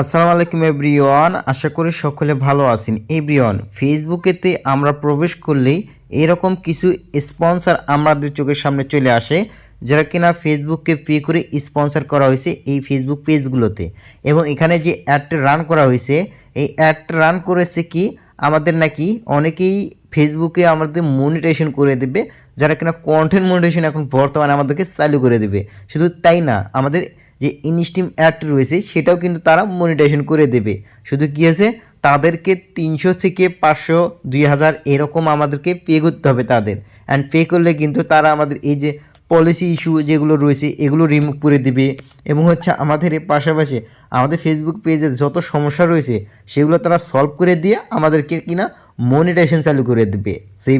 আসসালামু আলাইকুম, এভরিওয়ান। আশা করি সকলে ভালো আছেন। এভরিওয়ান, ফেসবুকেতে আমরা প্রবেশ করলেই এরকম কিছু স্পন্সর আমাদের চোখের সামনে চলে আসে, যারা কিনা ফেসবুককে পে করে স্পন্সর করা হয়েছে এই ফেসবুক পেজগুলোতে। এবং এখানে যে অ্যাডটা রান করা হয়েছে, এই অ্যাডটা রান করেছে কি? আমাদের নাকি অনেকেই ফেসবুকে আমাদের মনিটেশন করে দেবে, যারা কিনা কন্টেন্ট মনিটেশন এখন বর্তমানে আমাদেরকে চালু করে দেবে। শুধু তাই না, আমাদের যে ইনস্টিম অ্যাড রয়েছে, সেটাও কিন্তু তারা মনিটাইজেশন করে দেবে। শুধু কী আছে তাদেরকে তিনশো থেকে পাঁচশো, দুই হাজার এরকম আমাদেরকে পে করতে হবে তাদের। অ্যান্ড পে করলে কিন্তু তারা আমাদের এই যে পলিসি ইস্যু যেগুলো রয়েছে, এগুলো রিমুভ করে দিবে। এবং হচ্ছে আমাদের এর পাশাপাশি আমাদের ফেসবুক পেজে যত সমস্যা রয়েছে, সেগুলো তারা সলভ করে দিয়ে আমাদেরকে কিনা মনিটাইজেশন চালু করে দেবে। সেই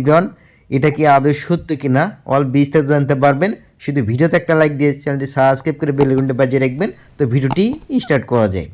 এটা কি আদৌ সত্য কিনা? অল বিস্তারিত জানতে পারবেন। শুধু ভিডিওতে একটা লাইক দিয়ে চ্যানেলটি সাবস্ক্রাইব করে বেলগুনটা বাজিয়ে রাখবেন, তো ভিডিওটি স্টার্ট করা যায়।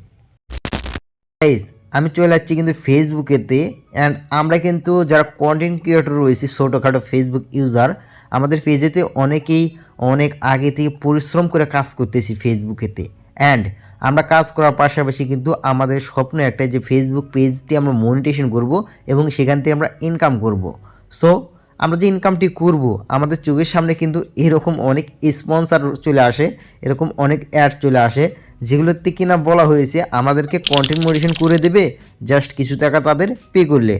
আমি চলে যাচ্ছি কিন্তু ফেসবুকেতে অ্যান্ড আমরা কিন্তু যারা কন্টেন্ট ক্রিয়েটর রয়েছি, ছোটোখাটো ফেসবুক ইউজার আমাদের পেজেতে অনেকেই অনেক আগে থেকে পরিশ্রম করে কাজ করতেছি ফেসবুকেতে অ্যান্ড আমরা কাজ করার পাশাপাশি কিন্তু আমাদের স্বপ্ন একটা যে ফেসবুক পেজটি আমরা মনিটেশন করব এবং সেখান থেকে আমরা ইনকাম করব। সো আমরা যে ইনকামটি করব, আমাদের চোখের সামনে কিন্তু এরকম অনেক স্পন্সার চলে আসে, এরকম অনেক অ্যাড চলে আসে যেগুলোতে কিনা বলা হয়েছে আমাদেরকে কন্টেন্ট মডিশন করে দেবে জাস্ট কিছু টাকা তাদের পে করলে।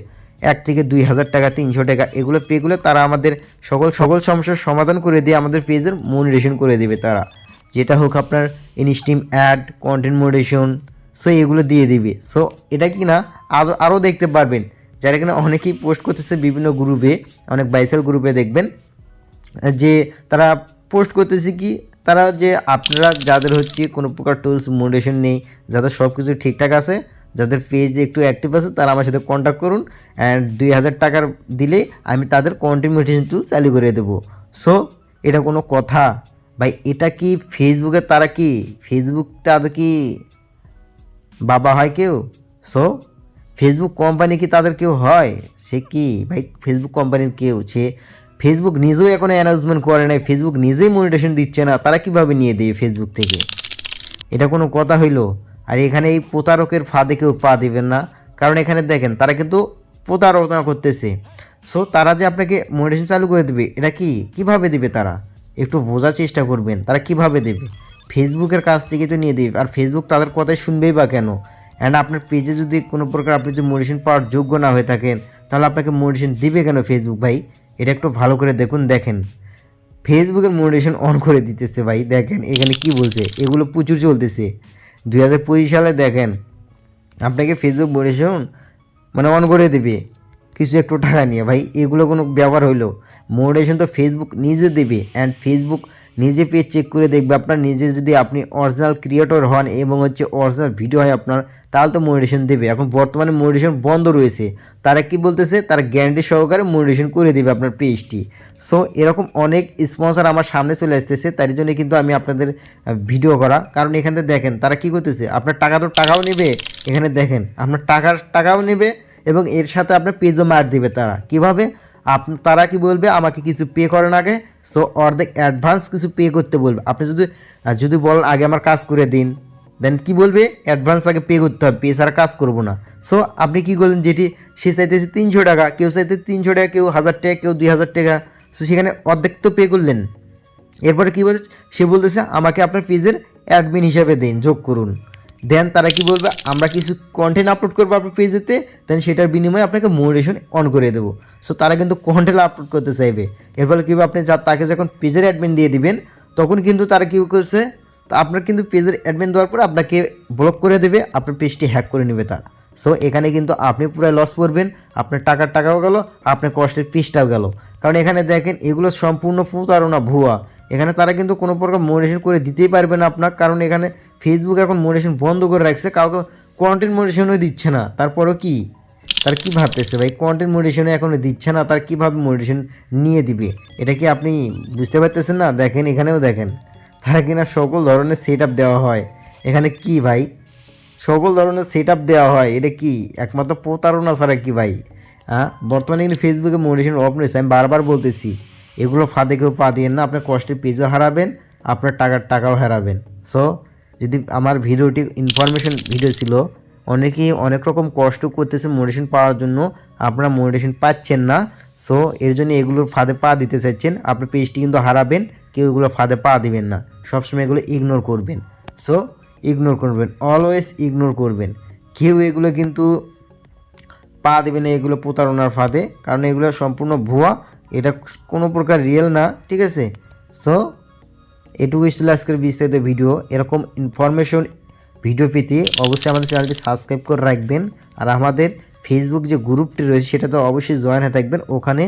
এক থেকে দুই হাজার টাকা, তিনশো টাকা, এগুলো পে করলে তারা আমাদের সকল সকল সমস্যার সমাধান করে দিয়ে আমাদের পেজের মনিটেশন করে দেবে তারা। যেটা হোক আপনার ইনস্টিম অ্যাড কন্টেন্ট মডিশন সো এগুলো দিয়ে দিবে। সো এটা কিনা আরও আরও দেখতে পারবেন। যারা কিনা অনেকেই পোস্ট করতেছে বিভিন্ন গ্রুপে অনেক বাইসেল গ্রুপে দেখবেন, যে তারা পোস্ট করতেছে কি, তারা যে আপনারা যাদের হচ্ছে কোনো প্রকার টুলস মোডেশন নেই, যাদের সব কিছু ঠিকঠাক আছে, যাদের পেজে একটু অ্যাক্টিভ আছে, তারা আমার সাথে কন্ট্যাক্ট করুন অ্যান্ড দুই হাজার টাকার দিলে আমি তাদের কন্টেন্ট মোটিভেশন টুল চালু করে দেবো। সো এটা কোনো কথা? ভাই, এটা কি ফেসবুকে তারা কি? ফেসবুক তাদের কি বাবা হয় কেউ? সো ফেসবুক কোম্পানি কি তাদের কেউ হয়? সে কি? ভাই ফেসবুক কোম্পানির কেউ? সে ফেসবুক নিজেও এখন অ্যানাউন্সমেন্ট করে নাই ফেসবুক নিজেই মনিটেশন দিচ্ছে না, তারা কীভাবে নিয়ে দেবে ফেসবুক থেকে? এটা কোনো কথা হইল? আর এখানে এই প্রতারকের ফাঁদে কেউ পা দিবেন না, কারণ এখানে দেখেন, তারা কিন্তু প্রতারণা করতেছে। সো তারা যে আপনাকে মনিটেশন চালু করে দেবে, এটা কি? কীভাবে দেবে তারা? একটু বোঝার চেষ্টা করবেন, তারা কীভাবে দেবে? ফেসবুকের কাছ থেকে তো নিয়ে দেবে, আর ফেসবুক তাদের কথাই শুনবেই বা কেন? অ্যান্ড আপনার পেজে যদি কোনো প্রকার আপনি যদি মেডিসিন পাওয়ার যোগ্য না হয়ে থাকেন, তাহলে আপনাকে মেডিসিন দিবে কেন ফেসবুক ভাই? এটা একটু ভালো করে দেখুন, দেখেন। ফেসবুকের মেডিসিন অন করে দিতেছে ভাই, দেখেন এখানে কি বলছে? এগুলো প্রচুর চলতেছে। দুই হাজার পঁচিশ সালে দেখেন, আপনাকে ফেসবুক মেডিসিন মানে অন করে দেবে। কিছু একটু টাকা নিয়ে, ভাই। এগুলো কোনো ব্যবহার হইল। মোটিভেশন তো ফেসবুক নিজে দেবে অ্যান্ড ফেসবুক নিজে পেজ চেক করে দেখবে। আপনার নিজে যদি আপনি অরিজিনাল ক্রিয়েটর হন এবং হচ্ছে অরিজিনাল ভিডিও হয় আপনার, তাহলে তো মোটিভেশন দেবে। এখন বর্তমানে মোটিভেশন বন্ধ রয়েছে। তারা কি বলতেছে? তারা গ্যারান্টি সহকারে মোটিভেশন করে দেবে আপনার পেজটি সো এরকম অনেক স্পন্সর আমার সামনে চলে আসতেছে। তার জন্য কিন্তু আমি আপনাদের ভিডিও করা। কারণ এখানে দেখেন, তারা কি করতেছে? আপনার টাকা তো টাকাও নেবে। এখানে দেখেন, আপনার টাকার, টাকাও নেবে। এবং এর সাথে আপনার পেজও মার দিবে তারা। কীভাবে? আপ, তারা কি বলবে? আমাকে কিছু পে করেন আগে। সো অর্ধেক অ্যাডভান্স কিছু পে করতে বলবে। আপনি যদি যদি বলেন, আগে আমার কাজ করে দিন। দেন কি বলবে? অ্যাডভান্স আগে পে করতে হবে। পে ছাড়া কাজ করব না। সো আপনি কি করলেন? যেটি সে চাইতেছে তিনশো টাকা, কেউ চাইতে তিনশো টাকা, কেউ হাজার টাকা, কেউ দুই হাজার টাকা। সো সেখানে অর্ধেক তো পে করলেন। এরপরে কী বলছে? সে বলতেছে, আমাকে আপনার পেজের অ্যাডমিন হিসাবে দিন। যোগ করুন। দেন তারা কি বলবে? আমরা কিছু কন্টেন্ট আপলোড করব আপনার পেজেতে দেন সেটার বিনিময়ে আপনাকে মোটিভেশন অন করে দেবো। সো তারা কিন্তু কন্টেন্ট আপলোড করতে চাইবে। এর ফলে কী আপনি যা তাকে যখন পেজের অ্যাডমিন দিয়ে দিবেন, তখন কিন্তু তারা কী করছে? তা আপনার কিন্তু পেজের অ্যাডমিন দেওয়ার পর আপনাকে ব্লক করে দেবে, আপনার পেজটি হ্যাক করে নেবে তারা। সো এখানে কিন্তু আপনি পুরো লস করবেন, আপনার টাকার টাকাও গেল, আপনার কষ্টের পিসটাও গেল। কারণ এখানে দেখেন, এগুলো সম্পূর্ণ প্রতারণা ভুয়া। এখানে তারা কিন্তু কোনো প্রকার মোটিভেশন করে দিতেই পারবে না আপনার কারণ এখানে ফেসবুক এখন মোটিভেশন বন্ধ করে রাখছে, কাউকে কন্টেন্ট মোটিভেশনও দিচ্ছে না। তারপরও কি? তার কি ভাবতেছে ভাই? কন্টেন্ট মোটিভেশনে এখনও দিচ্ছে না, তার কীভাবে মোটিভেশন নিয়ে দিবে? এটা কি আপনি বুঝতে পারতেছেন না? দেখেন, এখানেও দেখেন। তারা কিনা সকল ধরনের সেট দেওয়া হয়। এখানে কি ভাই? সকল ধরনের সেট আপ দেওয়া হয়। এটা কি? একমাত্র প্রতারণা ছাড়া কি ভাই? হ্যাঁ বর্তমানে কিন্তু ফেসবুকে মোটিভেশন অফ রয়েছে। আমি বারবার বলতেছি, এগুলো ফাঁদে কেউ পা দিয়েন না। আপনার কষ্টের পেজও হারাবেন, আপনার টাকার টাকাও হারাবেন। সো যদি আমার ভিডিওটি ইনফরমেশন ভিডিও ছিল অনেকেই অনেক রকম কষ্ট করতেছে মোটিভেশন পাওয়ার জন্য। আপনারা মোটিভেশন পাচ্ছেন না। সো এর জন্য এগুলোর ফাঁদে পা দিতে চাইছেন। আপনার পেজটি কিন্তু হারাবেন, কেউ এগুলো ফাঁদে পা দিবেন না। সবসময় এগুলো ইগনোর করবেন। সো ইগনোর করবেন অলওয়েজ ইগনোর করবেন। কেউ এগুলো কিন্তু পা দেবে না, এগুলো প্রতারণার ফাঁদে, কারণ এগুলো সম্পূর্ণ ভুয়া, এটা কোনো প্রকার রিয়েল না, ঠিক আছে? সো এটুকুই ছিল আজকের বিস্তারিত ভিডিও এরকম ইনফরমেশন ভিডিও পেতে অবশ্যই আমাদের চ্যানেলটি সাবস্ক্রাইব করে রাখবেন। আর আমাদের ফেসবুক যে গ্রুপটি রয়েছে সেটাতে অবশ্যই জয়েন হয়ে থাকবেন। ওখানে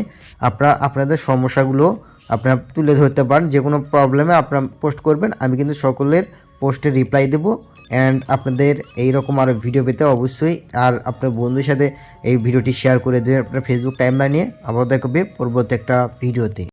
আপনারা, আপনাদের সমস্যাগুলো আপনারা তুলে ধরতে পারেন। যে কোনো প্রবলেমে আপনারা পোস্ট করবেন। আমি কিন্তু সকলের পোস্টে রিপ্লাই দেবো। অ্যান্ড আপনাদের এই রকম আরও ভিডিও পেতে অবশ্যই, আর আপনার বন্ধুর সাথে এই ভিডিওটি শেয়ার করে দেবেন আপনার ফেসবুক টাইম নিয়ে। আবার দেখবে পরবর্তী একটা ভিডিওতে